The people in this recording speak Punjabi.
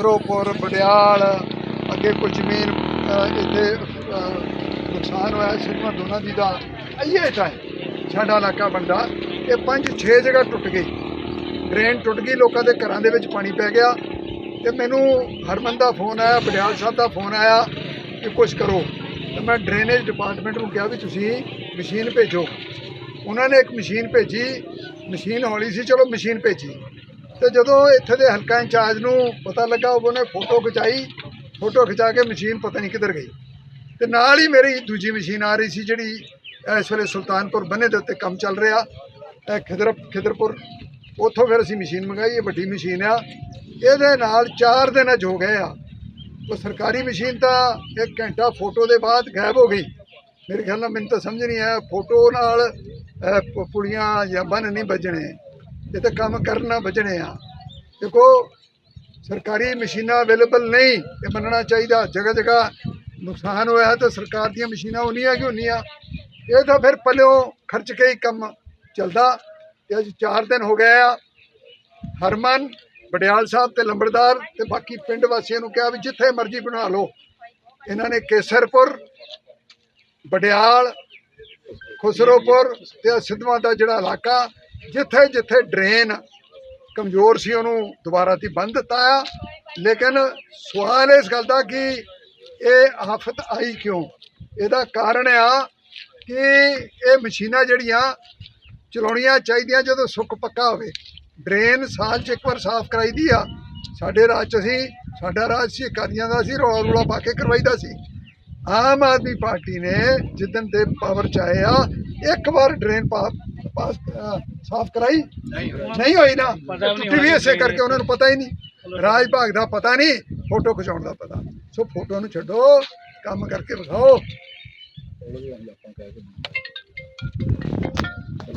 ਖੁਸਰੋਪੁਰ ਬਡਿਆਲ ਅੱਗੇ ਕੁਝ ਜ਼ਮੀਨ ਇੱਥੇ ਨੁਕਸਾਨ ਹੋਇਆ ਸਿਰਮਾ ਦੋਨਾਂ ਦੀ ਦਾ। ਅਈਏ ਟਾਈਮ ਸਾਡਾ ਇਲਾਕਾ ਬੰਦਾ ਇਹ ਪੰਜ, ਛੇ ਜਗ੍ਹਾ ਟੁੱਟ ਗਈ। ਡਰੇਨ ਟੁੱਟ ਗਈ, ਲੋਕਾਂ ਦੇ ਘਰਾਂ ਦੇ ਵਿੱਚ ਪਾਣੀ ਪੈ ਗਿਆ। ਤੇ ਮੈਨੂੰ ਹਰਮਨ ਦਾ ਫੋਨ ਆਇਆ ਬਡਿਆਲ ਸਾਹਿਬ ਦਾ ਫੋਨ ਆਇਆ ਕਿ ਕੁਝ ਕਰੋ। ਤੇ ਮੈਂ ਡਰੇਨੇਜ ਡਿਪਾਰਟਮੈਂਟ ਨੂੰ ਕਿਹਾ ਵੀ ਤੁਸੀਂ ਮਸ਼ੀਨ ਭੇਜੋ। ਉਹਨਾਂ ਨੇ ਇੱਕ ਮਸ਼ੀਨ ਭੇਜੀ, ਮਸ਼ੀਨ ਹੌਲੀ ਸੀ, ਚਲੋ ਮਸ਼ੀਨ ਭੇਜੀ। ਤੇ ਜਦੋਂ ਇੱਥੇ ਦੇ ਹਲਕਾ ਇੰਚਾਰਜ ਨੂੰ ਪਤਾ ਲੱਗਾ ਉਹਨੇ ਫੋਟੋ ਖਿਚਾਈ, ਫੋਟੋ ਖਿਚਾ ਕੇ ਮਸ਼ੀਨ ਪਤਾ ਨਹੀਂ ਕਿੱਧਰ ਗਈ। ਤੇ ਨਾਲ ਹੀ ਮੇਰੀ ਦੂਜੀ ਮਸ਼ੀਨ ਆ ਰਹੀ ਸੀ ਜਿਹੜੀ ਇਸ ਵੇਲੇ ਸੁਲਤਾਨਪੁਰ ਬੰਨੇ ਦੇ ਉੱਤੇ ਕੰਮ ਚੱਲ ਰਿਹਾ, ਇਹ ਖਿਦਰ, ਖਿਦਰਪੁਰ। ਉੱਥੋਂ ਫਿਰ ਅਸੀਂ ਮਸ਼ੀਨ ਮੰਗਾਈ, ਇਹ ਵੱਡੀ ਮਸ਼ੀਨ ਆ। ਇਹਦੇ ਨਾਲ 4 ਦਿਨ ਅੱਜ ਹੋ ਗਏ ਆ। ਉਹ ਸਰਕਾਰੀ ਮਸ਼ੀਨ ਤਾਂ ਇੱਕ ਘੰਟਾ ਫੋਟੋ ਦੇ ਬਾਅਦ ਗਾਇਬ ਹੋ ਗਈ। ਮੇਰੇ ਖਿਆਲ ਨਾਲ ਮੈਨੂੰ ਤਾਂ ਸਮਝ ਨਹੀਂ ਆਇਆ, ਫੋਟੋ ਨਾਲ ਪੁੜੀਆਂ ਜਾਂ ਬੰਨ ਨਹੀਂ ਵੱਜਣੇ। ਇਹ ਤਾਂ ਕੰਮ ਕਰਨਾ ਵੱਜਣੇ ਆ। ਦੇਖੋ, ਸਰਕਾਰੀ ਮਸ਼ੀਨਾਂ ਅਵੇਲੇਬਲ ਨਹੀਂ, ਇਹ ਮੰਨਣਾ ਚਾਹੀਦਾ। ਜਗ੍ਹਾ ਜਗ੍ਹਾ ਨੁਕਸਾਨ ਹੋਇਆ ਤਾਂ ਸਰਕਾਰ ਦੀਆਂ ਮਸ਼ੀਨਾਂ ਉਨੀਆਂ ਕਿ ਉਨੀਆਂ। ਇਹ ਤਾਂ ਫਿਰ ਪਲਿਓ ਖਰਚ ਕੇ ਹੀ ਕੰਮ ਚੱਲਦਾ। ਤੇ ਅੱਜ 4 ਦਿਨ ਹੋ ਗਏ ਆ। ਹਰਮਨ ਬੜਿਆਲ ਸਾਹਿਬ ਤੇ ਲੰਬੜਦਾਰ ਤੇ ਬਾਕੀ ਪਿੰਡ ਵਾਸੀਆਂ ਨੂੰ ਕਿਹਾ ਵੀ ਜਿੱਥੇ ਮਰਜ਼ੀ ਬਣਾ ਲਓ। ਇਹਨਾਂ ਨੇ ਕੇਸਰਪੁਰ ਬੜਿਆਲ ਖੁਸਰੋਪੁਰ ਤੇ ਸਿੱਧਵਾਂ ਦਾ ਜਿਹੜਾ ਇਲਾਕਾ ਜਿੱਥੇ ਜਿੱਥੇ ਡਰੇਨ ਕਮਜ਼ੋਰ ਸੀ ਉਹਨੂੰ ਦੁਬਾਰਾ ਤੀ ਬੰਦ ਦਿੱਤਾ ਆ। ਲੇਕਿਨ ਸਵਾਲ ਇਸ ਗੱਲ ਦਾ ਕਿ ਇਹ ਆਫਤ ਆਈ ਕਿਉਂ? ਇਹਦਾ ਕਾਰਨ ਆ ਕਿ ਇਹ ਮਸ਼ੀਨਾਂ ਜਿਹੜੀਆਂ ਚਲਾਉਣੀਆਂ ਚਾਹੀਦੀਆਂ ਜਦੋਂ ਸੁੱਕ ਪੱਕਾ ਹੋਵੇ। ਡਰੇਨ ਸਾਲ 'ਚ ਇੱਕ ਵਾਰ ਸਾਫ਼ ਕਰਾਈਦੀ ਆ। ਸਾਡੇ ਰਾਜ 'ਚ ਅਸੀਂ, ਸਾਡਾ ਰਾਜ ਸੀ ਕਾਰੀਆਂ ਦਾ ਸੀ, ਰੌਲਾ ਰੌਲਾ ਪਾ ਕੇ ਕਰਵਾਈਦਾ ਸੀ। ਆਮ ਆਦਮੀ ਪਾਰਟੀ ਨੇ ਜਿੱਦਣ ਦੇ ਪਾਵਰ ਚ ਆਏ ਆ, ਇੱਕ ਵਾਰ ਡਰੇਨ ਪਾ- ਪਾਸ ਸਾਫ਼ ਕਰਾਈ? ਨਹੀਂ ਹੋਈ। ਨਾ। ਟੁੱਟੀ ਵੀ ਇਸੇ ਕਰਕੇ ਉਹਨਾਂ ਨੂੰ ਪਤਾ ਹੀ ਨਹੀਂ। ਰਾਜ ਭਾਗ ਦਾ ਪਤਾ ਨਹੀਂ ਫੋਟੋ ਖਿਚਾਉਣ ਦਾ ਪਤਾ। ਸੋ ਫੋਟੋ ਨੂੰ ਛੱਡੋ ਕੰਮ ਕਰਕੇ ਵਿਖਾਓ।